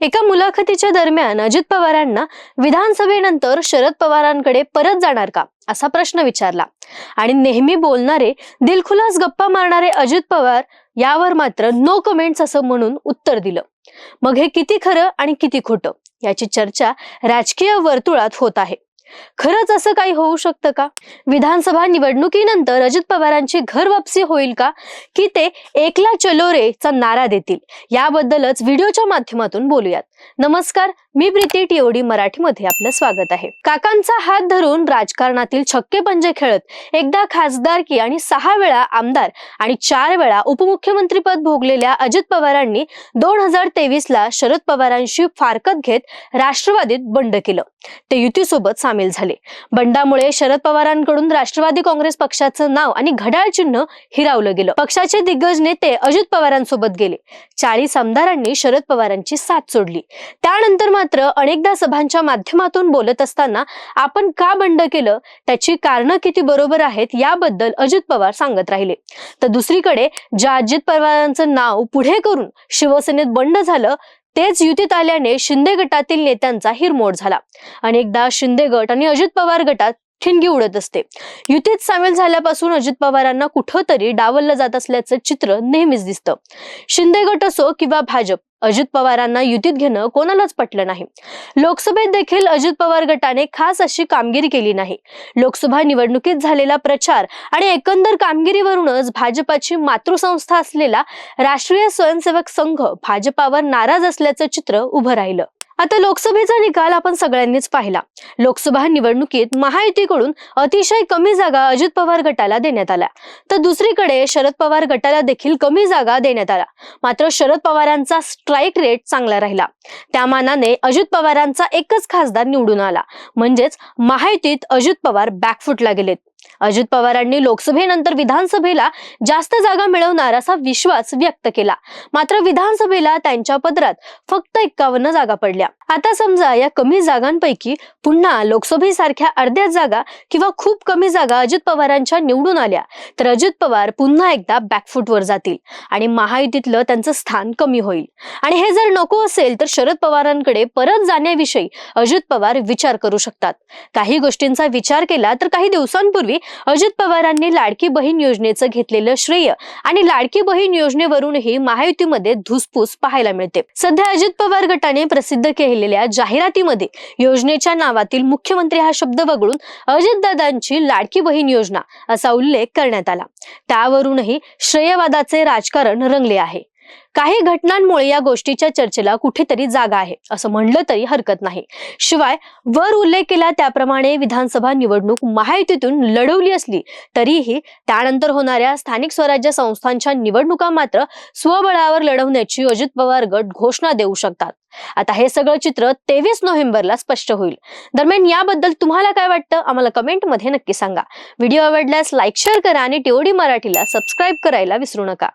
एका मुलाखतीच्या दरम्यान अजित पवारांना विधानसभेनंतर शरद पवारांकडे परत जाणार का? असा प्रश्न विचारला. आणि नेहमी बोलणारे दिलखुलास गप्पा मारणारे अजित पवार यावर मात्र नो कमेंट्स असं म्हणून उत्तर दिलं. मग हे किती खरं आणि किती खोटं? याची चर्चा राजकीय वर्तुळात होत आहे. खरंच असं काही होऊ शकतं का? विधानसभा निवडणुकीनंतर अजित पवारांची घर वापसी होईल का? की ते एकला चलो रे चा नारा देतील? याबद्दलच व्हिडिओच्या माध्यमातून बोलूयात. नमस्कार मी प्रीती टिओडी मराठीमध्ये आपलं स्वागत आहे. काकांचा हात धरून राजकारणातील छक्के पंजे खेळत एकदा खासदारकी आणि सहा वेळा आमदार आणि चार वेळा उपमुख्यमंत्रीपद भोगलेल्या अजित पवारांनी दोन हजार तेवीस ला शरद पवारांशी फारकत घेत राष्ट्रवादीत बंड केलं. ते युतीसोबत सामील झाले. बंडामुळे शरद पवारांकडून राष्ट्रवादी काँग्रेस पक्षाचं नाव आणि घड्याळ चिन्ह हिरावलं गेलं. पक्षाचे दिग्गज नेते अजित पवारांसोबत गेले. चाळीस आमदारांनी शरद पवारांची साथ सोडली. त्यानंतर मात्र अनेकदा सभांच्या माध्यमातून बोलत असताना आपण का बंड केलं? त्याची कारणं किती बरोबर आहेत? याबद्दल अजित पवार सांगत राहिले. तर दुसरीकडे ज्या अजित पवारांचं नाव पुढे करून शिवसेनेत बंड झालं तेच युतीत आल्याने शिंदे गटातील नेत्यांचा हिरमोड झाला. अनेकदा शिंदे गट आणि अजित पवार गटात ठिणगी उडत असते. युतीत सामील झाल्यापासून अजित पवारांना कुठंतरी डावललं जात असल्याचं चित्र नेहमीच दिसतं. शिंदे गट असो किंवा भाजप अजित पवारांना युतीत घेणं कोणालाच पटलं नाही. लोकसभेत देखील अजित पवार गटाने खास अशी कामगिरी केली नाही. लोकसभा निवडणुकीत झालेला प्रचार आणि एकंदर कामगिरीवरूनच भाजपाची मातृसंस्था असलेला राष्ट्रीय स्वयंसेवक संघ भाजपावर नाराज असल्याचं चित्र उभं राहिलं. आता लोकसभेचा निकाल आपण सगळ्यांनीच पाहिला. लोकसभा निवडणुकीत महायुतीकडून अतिशय कमी जागा अजित पवार गटाला देण्यात आल्या. तर दुसरीकडे शरद पवार गटाला देखील कमी जागा देण्यात आल्या. मात्र शरद पवारांचा स्ट्राईक रेट चांगला राहिला. त्या मानाने अजित पवारांचा एकच खासदार निवडून आला. म्हणजेच महायुतीत अजित पवार बॅकफुटला गेलेत. अजित पवारांनी लोकसभेनंतर विधानसभेला जास्त जागा मिळवणार असा विश्वास व्यक्त केला. मात्र विधानसभेला त्यांच्या पदरात फक्त एक्कावन्न जागा पडल्या. आता समजा या कमी जागांपैकी पुन्हा लोकसभेसारख्या अर्ध्या जागा किंवा खूप कमी जागा अजित पवारांच्या निवडून आल्या तर अजित पवार पुन्हा एकदा बॅकफुटवर जातील आणि महायुतीतलं त्यांचं स्थान कमी होईल. आणि हे जर नको असेल तर शरद पवारांकडे परत जाण्याविषयी अजित पवार विचार करू शकतात. काही गोष्टींचा विचार केला तर काही दिवसांपूर्वी अजित पवारांनी लाडकी बहीण योजनेचं घेतलेलं श्रेय आणि लाडकी बहीण योजनेवरूनही महायुतीमध्ये धुसफूस पाहायला मिळते. सध्या अजित पवार गटाने प्रसिद्ध केलेल्या जाहिरातीमध्ये योजनेच्या नावातील मुख्यमंत्री हा शब्द वगळून अजितदादांची लाडकी बहीण योजना असा उल्लेख करण्यात आला. त्यावरूनही श्रेयवादाचे राजकारण रंगले आहे. काही घटनांमुळे या गोष्टीच्या चर्चेला कुठेतरी जागा आहे असं म्हणलं तरी हरकत नाही. शिवाय वर उल्लेख केला त्याप्रमाणे विधानसभा निवडणूक महायुतीतून लढवली असली तरीही त्यानंतर होणाऱ्या स्थानिक स्वराज्य संस्थांच्या निवडणुका मात्र स्वबळावर लढवण्याची अजित पवार गट घोषणा देऊ शकतात. आता हे सगळं चित्र तेवीस नोव्हेंबरला स्पष्ट होईल. दरम्यान याबद्दल तुम्हाला काय वाटतं? आम्हाला कमेंटमध्ये नक्की सांगा. व्हिडिओ आवडल्यास लाईक शेअर करा आणि टीओडी मराठीला सबस्क्राईब करायला विसरू नका.